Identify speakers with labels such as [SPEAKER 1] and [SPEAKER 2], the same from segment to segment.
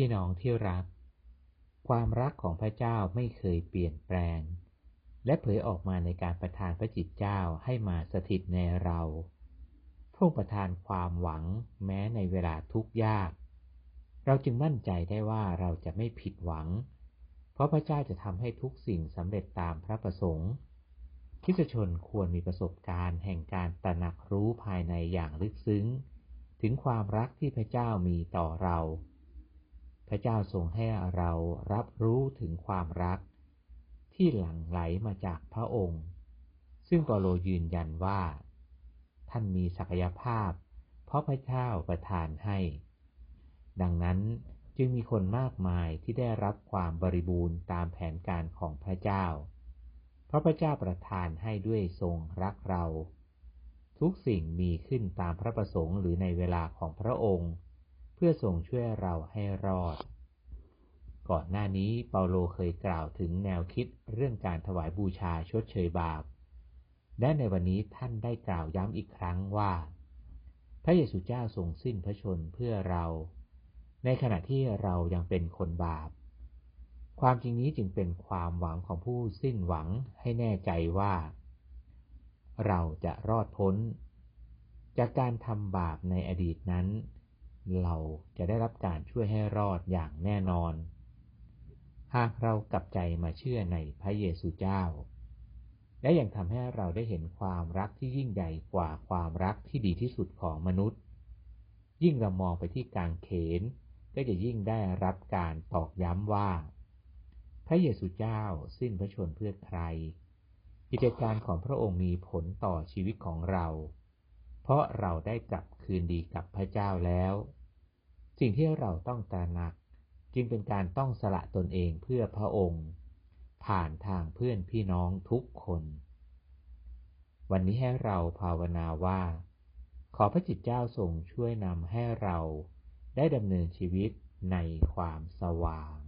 [SPEAKER 1] พี่น้องที่รัก ความรักของพระเจ้าไม่เคยเปลี่ยนแปลง และเผยออกมาในการประทานพระจิตเจ้าให้มาสถิตในเราพระองค์ประทานความหวังแม้ในเวลาทุกข์ยาก เราจึงมั่นใจได้ว่าเราจะไม่ผิดหวัง เพราะพระเจ้าจะทำให้ทุกสิ่งสำเร็จตามพระประสงค์คิสชนควรมีประสบการณ์แห่งการตระหนักรู้ภายในอย่างลึกซึ้ง ถึงความรักที่พระเจ้ามีต่อเรา พระเจ้าทรงให้เรารับรู้ถึงความรัก ที่หลั่งไหลมาจากพระองค์ ซึ่งเปาโลยืนยันว่า ท่านมีศักยภาพ เพราะพระเจ้าประทานให้ ดังนั้นจึงมีคนมากมายที่ได้รับความบริบูรณ์ตามแผนการของพระเจ้า เพราะพระเจ้าประทานให้ด้วยทรงรักเรา ทุกสิ่งมีขึ้นตามพระประสงค์หรือในเวลาของพระองค์ เพื่อทรงช่วยเราให้รอด ก่อนหน้านี้เปาโลเคยกล่าวถึงแนวคิดเรื่องการถวายบูชาชดเชยบาป และในวันนี้ท่านได้กล่าวย้ำอีกครั้งว่า พระเยซูเจ้าทรงสิ้นพระชนเพื่อเรา ในขณะที่เรายังเป็นคนบาป ความจริงนี้จึงเป็นความหวังของผู้สิ้นหวังให้แน่ใจว่า เราจะรอดพ้น จากการทำบาปในอดีตนั้น เราจะได้รับการช่วยให้รอดอย่างแน่นอน หากเรากลับใจมาเชื่อในพระเยซูเจ้า และยังทำให้เราได้เห็นความรักที่ยิ่งใหญ่กว่าความรักที่ดีที่สุดของมนุษย์ ยิ่งเรามองไปที่กางเขน ก็จะยิ่งได้รับการตอกย้ำว่า พระเยซูเจ้าสิ้นพระชนเพื่อใคร กิจการของพระองค์มีผลต่อชีวิตของเรา เพราะเราได้กลับคืนดีกับพระเจ้าแล้ว สิ่งที่เราต้องตระหนัก จึงเป็นการต้องสละตนเองเพื่อพระองค์ ผ่านทางเพื่อนพี่น้องทุกคน วันนี้ให้เราภาวนาว่า ขอพระจิตเจ้าทรงช่วยนำให้เราได้ดำเนินชีวิตในความสว่าง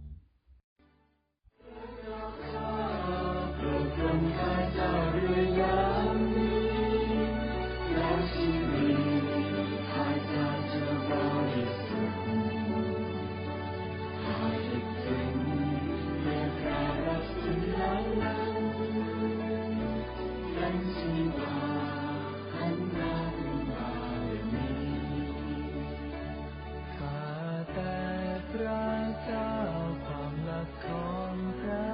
[SPEAKER 1] Come, come, come down.